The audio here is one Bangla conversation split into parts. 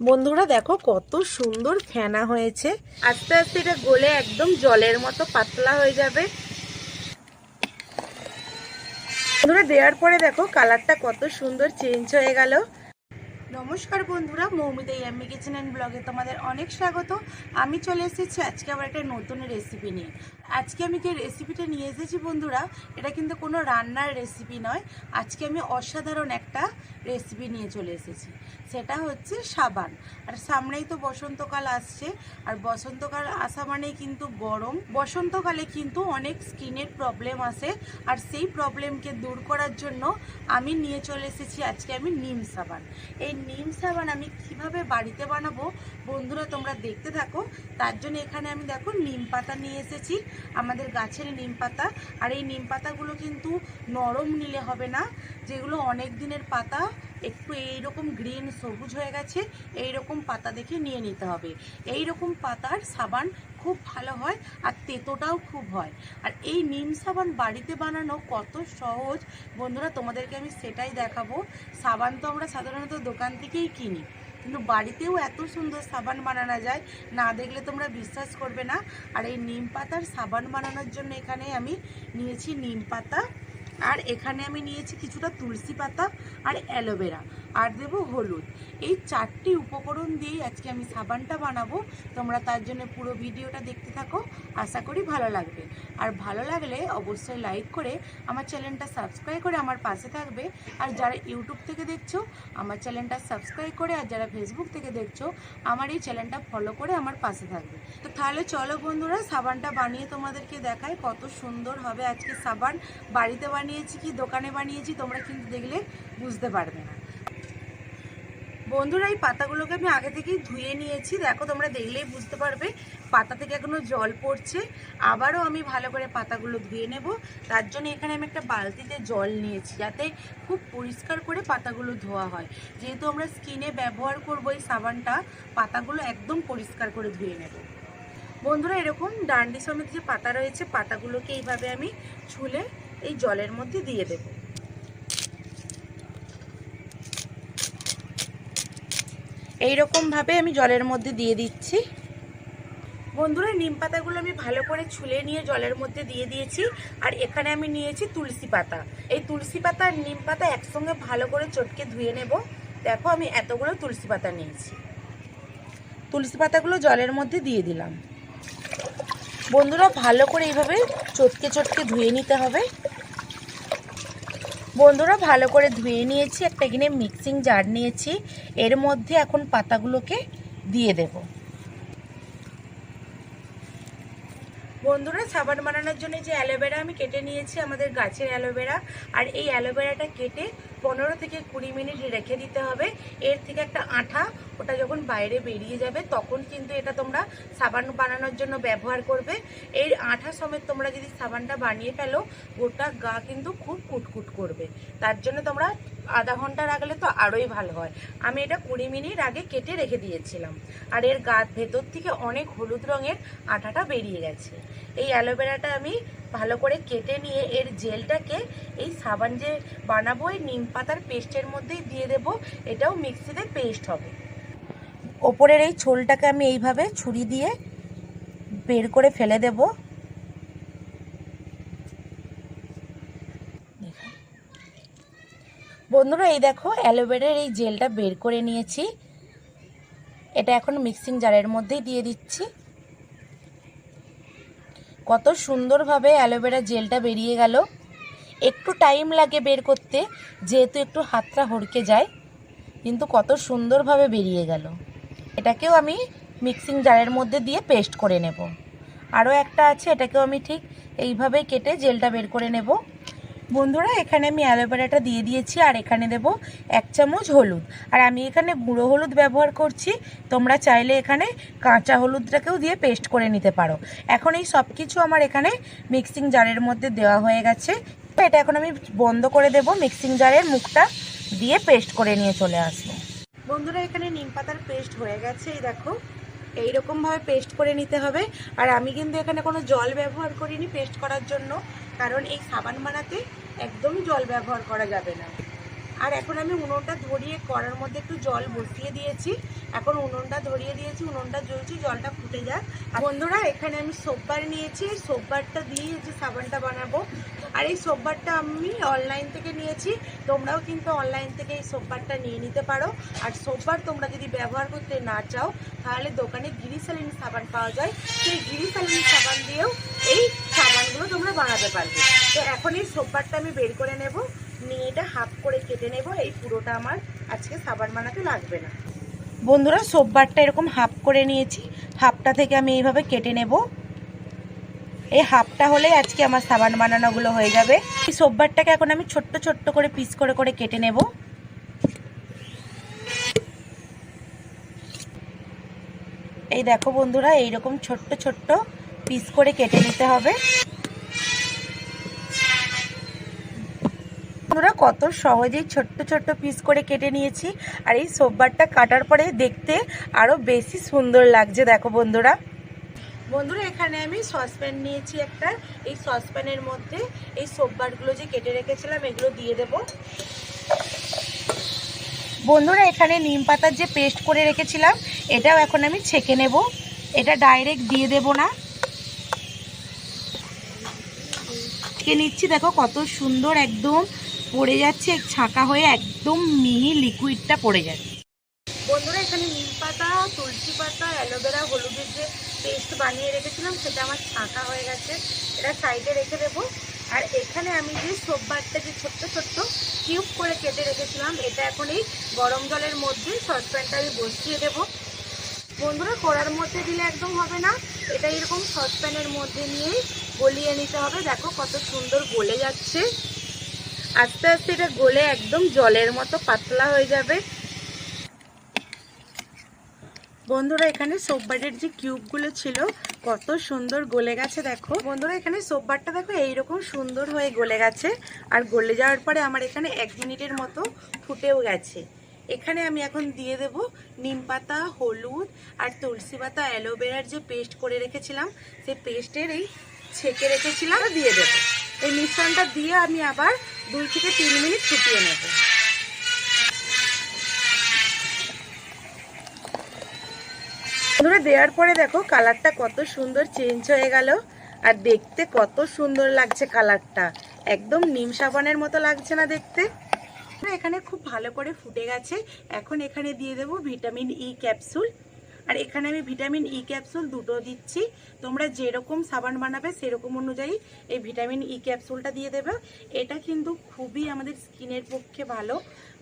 বন্ধুরা দেখো কত সুন্দর ফেনা হয়েছে। আস্তে আস্তে এটা গলে একদম জলের মতো পাতলা হয়ে যাবে। বন্ধুরা দেওয়ার পরে দেখো কালারটা কত সুন্দর চেঞ্জ হয়ে গেল। নমস্কার বন্ধুরা মৌমিতা ইয়াম্মি কিচেন অ্যান্ড ব্লগে তোমাদের অনেক স্বাগত। আমি চলে এসেছি আজকে আবার একটা নতুন রেসিপি নিয়ে। আজকে আমি যে রেসিপিটা নিয়ে এসেছি বন্ধুরা, এটা কিন্তু কোনো রান্নার রেসিপি নয়। আজকে আমি অসাধারণ একটা রেসিপি নিয়ে চলে এসেছি। সেটা হচ্ছে সাবান। আর সামনেই তো বসন্তকাল আসছে, আর বসন্তকাল আসা মানেই কিন্তু গরম। বসন্তকালে কিন্তু অনেক স্কিনের প্রবলেম আসে, আর সেই প্রবলেমকে দূর করার জন্য আমি নিয়ে চলে এসেছি আজকে আমি নিম সাবান। এই নিম সাবান আমি কীভাবে বাড়িতে বানাবো বন্ধুরা তোমরা দেখতে থাকো। তার জন্য এখানে আমি দেখো নিম পাতা নিয়ে এসেছি আমাদের গাছের নিম পাতা। আর এই নিম পাতাগুলো কিন্তু নরম নিলে হবে না। যেগুলো অনেক দিনের পাতা, একটু এইরকম গ্রিন সবুজ হয়ে গেছে এই রকম পাতা দেখে নিয়ে নিতে হবে। এই রকম পাতার সাবান খুব ভালো হয় আর তেতোটাও খুব হয়। আর এই নিম সাবান বাড়িতে বানানো কত সহজ। বন্ধুরা, তোমাদেরকে আমি সেটাই দেখাবো। সাবান তো আমরা সাধারণত দোকান থেকেই কিনি। কিন্তু বাড়িতেও এত সুন্দর সাবান বানানো যায়, না দেখলে তোমরা বিশ্বাস করবে না। আর এই নিম পাতার সাবান বানানোর জন্য এখানে আমি নিয়েছি নিম পাতা, আর এখানে আমি নিয়েছি কিছুটা তুলসী পাতা আর অ্যালোভেরা। আর দেবো হলুদ। এই চারটি উপকরণ দিয়েই আজকে আমি সাবানটা বানাবো। তোমরা তার জন্য পুরো ভিডিওটা দেখতে থাকো। আশা করি ভালো লাগবে। আর ভালো লাগলে অবশ্যই লাইক করে আমার চ্যানেলটা সাবস্ক্রাইব করে আমার পাশে থাকবে। আর যারা ইউটিউব থেকে দেখছ, আমার চ্যানেলটা সাবস্ক্রাইব করে আর যারা ফেসবুক থেকে দেখছ, আমার এই চ্যানেলটা ফলো করে আমার পাশে থাকবে। তো তাহলে চলো বন্ধুরা, সাবানটা বানিয়ে তোমাদেরকে দেখায় কত সুন্দর হবে। আজকে সাবান বাড়িতে বানিয়েছি কি দোকানে বানিয়েছি, তোমরা কিন্তু দেখলে বুঝতে পারবে না। বন্ধুরা, এই পাতাগুলোকে আমি আগে থেকেই ধুয়ে নিয়েছি। দেখো, তোমরা দেখলেই বুঝতে পারবে, পাতা থেকে এখনও জল পড়ছে। আবারও আমি ভালো করে পাতাগুলো ধুয়ে নেব। তার জন্য এখানে আমি একটা বালতিতে জল নিয়েছি, যাতে খুব পরিষ্কার করে পাতাগুলো ধোয়া হয়। যেহেতু আমরা স্কিনে ব্যবহার করব এই সাবানটা, পাতাগুলো একদম পরিষ্কার করে ধুয়ে নেব। বন্ধুরা, এরকম ডান্ডি সমেত যে পাতা রয়েছে, পাতাগুলোকে এইভাবে আমি ছুলে এই জলের মধ্যে দিয়ে দেবো। এইরকমভাবে আমি জলের মধ্যে দিয়ে দিচ্ছি। বন্ধুরা নিম পাতাগুলো আমি ভালো করে ছুলে নিয়ে জলের মধ্যে দিয়ে দিয়েছি। আর এখানে আমি নিয়েছি তুলসী পাতা। এই তুলসী পাতা আর নিম পাতা একসঙ্গে ভালো করে চটকে ধুয়ে নেব। দেখো, আমি এতগুলো তুলসী পাতা নিয়েছি। তুলসী পাতাগুলো জলের মধ্যে দিয়ে দিলাম। বন্ধুরা, ভালো করে এইভাবে চটকে চটকে ধুয়ে নিতে হবে। বন্ধুরা, ভালো করে ধুয়ে নিয়েছি, একটা এখানে মিক্সিং জার নিয়েছি। এর মধ্যে এখন পাতাগুলোকে দিয়ে দেব। বন্ধুরা, সাবান বানানোর জন্য যে অ্যালোভেরা আমি কেটে নিয়েছি, আমাদের গাছের অ্যালোভেরা, আর এই অ্যালোভেরাটা কেটে পনেরো থেকে কুড়ি মিনিট রেখে দিতে হবে। এর থেকে একটা আঠা ওটা যখন বাইরে বেরিয়ে যাবে, তখন কিন্তু এটা তোমরা সাবান বানানোর জন্য ব্যবহার করবে। এর আঠা সমেত তোমরা যদি সাবানটা বানিয়ে ফেলো, গোটা গা কিন্তু খুব কুটকুট করবে। তার জন্য তোমরা আধা ঘণ্টা রাখলে তো আরোই ভালো হয়। আমি এটা কুড়ি মিনিট আগে কেটে রেখে দিয়েছিলাম। আর এর গা ভেতর থেকে অনেক হলুদ রঙের আঠাটা বেরিয়ে গেছে। এই অ্যালোভেরাটা আমি ভালো করে কেটে নিয়ে এর জেলটাকে এই সাবান যে বানাবো, এই নিম পাতার পেস্টের মধ্যেই দিয়ে দেব। এটাও মিক্সিতে পেস্ট হবে। ওপরের এই ছোলটাকে আমি এইভাবে ছুরি দিয়ে বের করে ফেলে দেব। বন্ধুরা, এই দেখো, অ্যালোভেরার এই জেলটা বের করে নিয়েছি। এটা এখন মিক্সিং জারের মধ্যেই দিয়ে দিচ্ছি। কত সুন্দরভাবে অ্যালোভেরা জেলটা বেরিয়ে গেল। একটু টাইম লাগে বের করতে, যেহেতু একটু হাতটা হড়কে যায়, কিন্তু কত সুন্দরভাবে বেরিয়ে গেল। এটাকেও আমি মিক্সিং জারের মধ্যে দিয়ে পেস্ট করে নেব। আরও একটা আছে, এটাকেও আমি ঠিক এইভাবেই কেটে জেলটা বের করে নেব। বন্ধুরা, এখানে আমি অ্যালোভেরাটা দিয়ে দিয়েছি, আর এখানে দেব এক চামচ হলুদ। আর আমি এখানে গুঁড়ো হলুদ ব্যবহার করছি, তোমরা চাইলে এখানে কাঁচা হলুদটাকেও দিয়ে পেস্ট করে নিতে পারো। এখন এই সব কিছু আমার এখানে মিক্সিং জারের মধ্যে দেওয়া হয়ে গেছে। এটা এখন আমি বন্ধ করে দেব মিক্সিং জারের মুখটা দিয়ে পেস্ট করে নিয়ে চলে আসব। বন্ধুরা, এখানে নিম পাতার পেস্ট হয়ে গেছে, এই দেখো। এইরকমভাবে পেস্ট করে নিতে হবে। আর আমি কিন্তু এখানে কোনো জল ব্যবহার করিনি পেস্ট করার জন্য, কারণ এই সাবান বানাতে একদমই জল ব্যবহার করা যাবে না। আর এখন আমি উনুনটা ধরিয়ে কড়ার মধ্যে একটু জল বসিয়ে দিয়েছি। এখন উনুনটা ধরিয়ে দিয়েছি, উনুনটা জ্বলছি, জলটা ফুটে যাক বন্ধুরা, এখানে আমি সোপবার নিয়েছি। এই সোপবারটা দিয়ে যে সাবানটা বানাবো। আর এই সোপবারটা আমি অনলাইন থেকে নিয়েছি। তোমরাও কিন্তু অনলাইন থেকে এই সোপবারটা নিয়ে নিতে পারো। আর সোপবার তোমরা যদি ব্যবহার করতে না চাও, তাহলে দোকানে গিরিসালিন সাবান পাওয়া যায়। সেই গিরিসালিন সাবান দিয়েও এই সাবানগুলো তোমরা বানাতে পারবে। তো এখন এই সোপবারটা আমি বের করে নেব। নিয়ে এটা হাফ করে কেটে নেব। এই পুরোটা আমার আজকে সাবান বানাতে লাগবে না। বন্ধুরা, সোপবারটা এরকম হাফ করে নিয়েছি। হাফটা থেকে আমি এইভাবে কেটে নেব। এই হাফটা হলে আজকে আমার সাবান বানানোগুলো হয়ে যাবে। এই সোববারটাকে এখন আমি ছোট্ট ছোট্ট করে পিস করে করে কেটে নেব। এই দেখো বন্ধুরা, এইরকম ছোট্ট ছোট্ট পিস করে কেটে নিতে হবে। বন্ধুরা, কত সহজেই ছোট্ট ছোট্ট পিস করে কেটে নিয়েছি। আর এই সোববারটা কাটার পরে দেখতে আরও বেশি সুন্দর লাগছে, দেখো বন্ধুরা। বন্ধুরা, এখানে আমি সসপ্যান নিয়েছি একটা। এই সসপ্যানের মধ্যে এই সোববারগুলো যে কেটে রেখেছিলাম, এগুলো দিয়ে দেব। বন্ধুরা, এখানে নিম পাতার যে পেস্ট করে রেখেছিলাম, এটাও এখন আমি ছেঁকে নেব। এটা ডাইরেক্ট দিয়ে দেব না। ছেঁকে নিচ্ছি, দেখো কত সুন্দর একদম পড়ে যাচ্ছে ছাঁকা হয়ে একদম মিহি লিকুইডটা পড়ে যাচ্ছে। বন্ধুরা, এখানে নিম পাতা, তুলসী পাতা, অ্যালোভেরা, হলুদের যে পেস্ট বানিয়ে রেখেছিলাম, সেটা আমার ছাঁকা হয়ে গেছে। এটা সাইডে রেখে দেবো। আর এখানে আমি যে সোববারটা যে ছোট্ট ছোট্ট কিউব করে কেটে রেখেছিলাম, এটা এখন এই গরম জলের মধ্যে সসপ্যানটা আমি বসিয়ে দেবো। বন্ধুরা, কড়ার মধ্যে দিলে একদম হবে না। এটা এরকম সসপ্যানের মধ্যে নিয়েই গলিয়ে নিতে হবে। দেখো কত সুন্দর গলে যাচ্ছে। আস্তে আস্তে এটা গলে একদম জলের মতো পাতলা হয়ে যাবে। বন্ধুরা, এখানে সোপবারের যে কিউবগুলো ছিল, কত সুন্দর গলে গেছে দেখো। বন্ধুরা, এখানে সোপবারটা দেখো, এইরকম সুন্দর হয়ে গলে গেছে। আর গলে যাওয়ার পরে আমার এখানে এক মিনিটের মতো ফুটেও গেছে। এখানে আমি এখন দিয়ে দেব নিম পাতা, হলুদ আর তুলসী পাতা, অ্যালোভেরার যে পেস্ট করে রেখেছিলাম সেই পেস্টের এই ছেঁকে রেখেছিলাম দিয়ে দেবো। এই মিশ্রণটা দিয়ে আমি আবার দুই থেকে তিন মিনিট ফুটিয়ে নেব। দেওয়ার পরে দেখো কালারটা কত সুন্দর চেঞ্জ হয়ে গেল আর দেখতে কত সুন্দর লাগছে কালারটা। একদম নিম সাবানের মতো লাগছে না দেখতে। এখানে খুব ভালো করে ফুটে গেছে। এখন এখানে দিয়ে দেবো ভিটামিন ই ক্যাপসুল। আর এখানে আমি ভিটামিন ই ক্যাপসুল দুটো দিচ্ছি। তোমরা যেরকম সাবান বানাবে সেরকম অনুযায়ী এই ভিটামিন ই ক্যাপসুলটা দিয়ে দেবে। এটা কিন্তু খুবই আমাদের স্কিনের পক্ষে ভালো।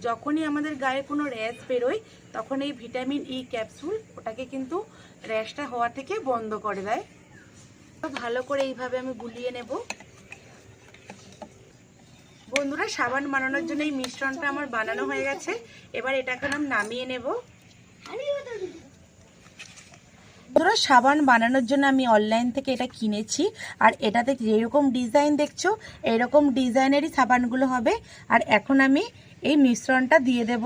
যখনই আমাদের গায়ে কোনো র্যাশ বেরোয়, তখন এই ভিটামিন ই ক্যাপসুল ওটাকে কিন্তু র্যাশটা হওয়া থেকে বন্ধ করে দেয়। তো ভালো করে এইভাবে আমি গুলিয়ে নেব। বন্ধুরা, সাবান বানানোর জন্য এই মিশ্রণটা আমার বানানো হয়ে গেছে। এবার এটাকে আমি নামিয়ে নেব। বন্ধুরা সাবান বানানোর জন্য আমি অনলাইন থেকে এটা কিনেছি, আর এটাতে যেরকম ডিজাইন দেখছ, এরকম ডিজাইনেরই সাবানগুলো হবে। আর এখন আমি এই মিশ্রণটা দিয়ে দেব।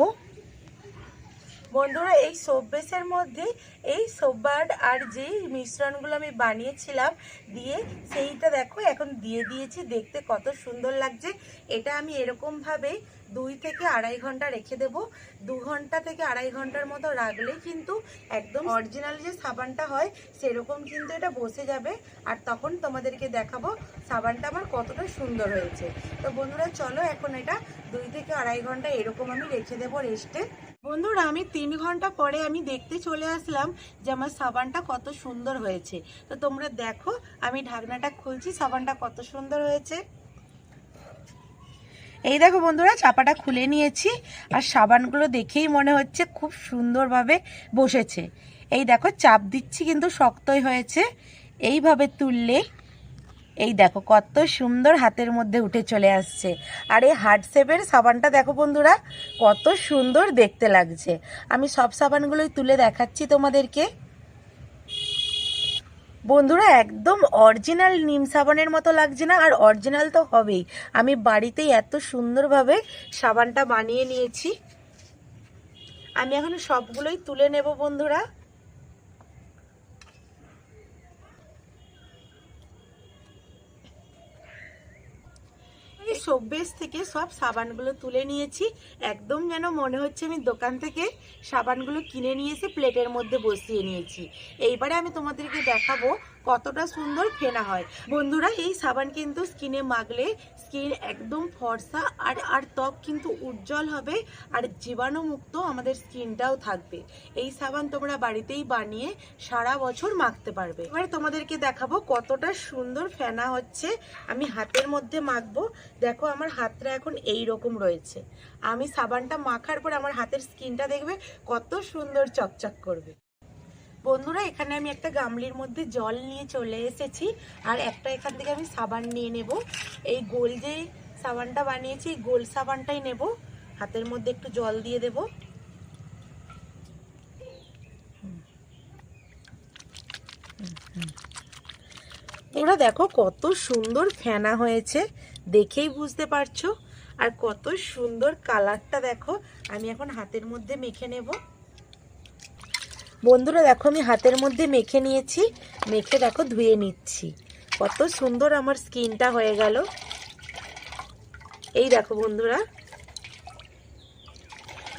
বন্ধুরা, এই সোপ বেসের মধ্যে এই সোপবার আর যে মিশ্রণগুলো আমি বানিয়েছিলাম দিয়ে সেইটা দেখো, এখন দিয়ে দিয়েছি। দেখতে কত সুন্দর লাগছে। এটা আমি এরকমভাবে দুই থেকে আড়াই ঘণ্টা রেখে দেব। দু ঘণ্টা থেকে আড়াই ঘণ্টার মতো রাখলে কিন্তু একদম অরিজিনাল যে সাবানটা হয়, সেরকম কিন্তু এটা বসে যাবে। আর তখন তোমাদেরকে দেখাবো সাবানটা আমার কতটা সুন্দর হয়েছে। তো বন্ধুরা, চলো এখন এটা দুই থেকে আড়াই ঘণ্টা এরকম আমি রেখে দেবো রেস্টে। বন্ধুরা, আমি তিন ঘণ্টা পরে আমি দেখতে চলে আসলাম যে আমার সাবানটা কত সুন্দর হয়েছে। তো তোমরা দেখো, আমি ঢাকনাটা খুলছি, সাবানটা কত সুন্দর হয়েছে। এই দেখো বন্ধুরা, চাপাটা খুলে নিয়েছি আর সাবানগুলো দেখেই মনে হচ্ছে খুব সুন্দরভাবে বসেছে। এই দেখো, চাপ দিচ্ছি কিন্তু শক্তই হয়েছে। এইভাবে তুললে এই দেখো, কত সুন্দর হাতের মধ্যে উঠে চলে আসছে। আর এই হার্ড শেপের সাবানটা দেখো বন্ধুরা, কত সুন্দর দেখতে লাগছে। আমি সব সাবানগুলোই তুলে দেখাচ্ছি তোমাদেরকে। বন্ধুরা, একদম অরিজিনাল নিম সাবানের মতো লাগছে না, আর অরিজিনাল তো হবেই। আমি বাড়িতেই এত সুন্দরভাবে সাবানটা বানিয়ে নিয়েছি। আমি এখন সবগুলোই তুলে নেব বন্ধুরা। সব্যের থেকে সব সাবানগুলো তুলে নিয়েছি। একদম যেন মনে হচ্ছে আমি দোকান থেকে সাবানগুলো কিনে নিয়ে এসে প্লেটের মধ্যে বসিয়ে নিয়েছি। এইবারে আমি তোমাদেরকে দেখাবো কতটা সুন্দর ফেনা হয়। বন্ধুরা, এই সাবান কিন্তু স্কিনে মাখলে স্কিন একদম ফর্সা আর আর ত্বক কিন্তু উজ্জ্বল হবে আর জীবাণুমুক্ত আমাদের স্কিনটাও থাকবে। এই সাবান তোমরা বাড়িতেই বানিয়ে সারা বছর মাখতে পারবে। এবারে তোমাদেরকে দেখাবো কতটা সুন্দর ফেনা হচ্ছে। আমি হাতের মধ্যে মাখবো। দেখো, আমার হাতটা এখন এই রকম রয়েছে। আমি সাবানটা মাখার পর আমার হাতের স্কিনটা দেখবে কত সুন্দর চকচক করবে। বন্ধুরা, এখানে আমি একটা গামলির মধ্যে জল নিয়ে চলে এসেছি, আর একটা এখান থেকে আমি সাবান নিয়ে নেব। এই গোল যে সাবানটা বানিয়েছি, এই গোল সাবানটাই নেব। হাতের মধ্যে একটু জল দিয়ে দেব। ওরা দেখো কত সুন্দর ফেনা হয়েছে, দেখেই বুঝতে পারছ। আর কত সুন্দর কালারটা দেখো, আমি এখন হাতের মধ্যে মেখে নেব। বন্ধুরা দেখো, আমি হাতের মধ্যে মেখে নিয়েছি। মেখে দেখো, ধুয়ে নিচ্ছি। কত সুন্দর আমার স্কিনটা হয়ে গেল। এই দেখো বন্ধুরা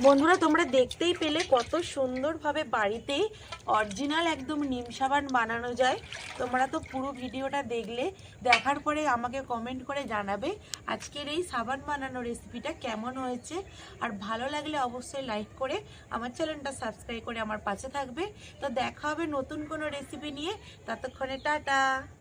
বন্ধুরা, তোমরা দেখতেই পেলে কত সুন্দরভাবে বাড়িতেই অরিজিনাল একদম নিম সাবান বানানো যায়। তোমরা তো পুরো ভিডিওটা দেখলে। দেখার পরে আমাকে কমেন্ট করে জানাবে আজকের এই সাবান বানানো রেসিপিটা কেমন হয়েছে। আর ভালো লাগলে অবশ্যই লাইক করে আমার চ্যানেলটা সাবস্ক্রাইব করে আমার পাশে থাকবে। তো দেখা হবে নতুন কোনো রেসিপি নিয়ে। ততক্ষণে টাটা।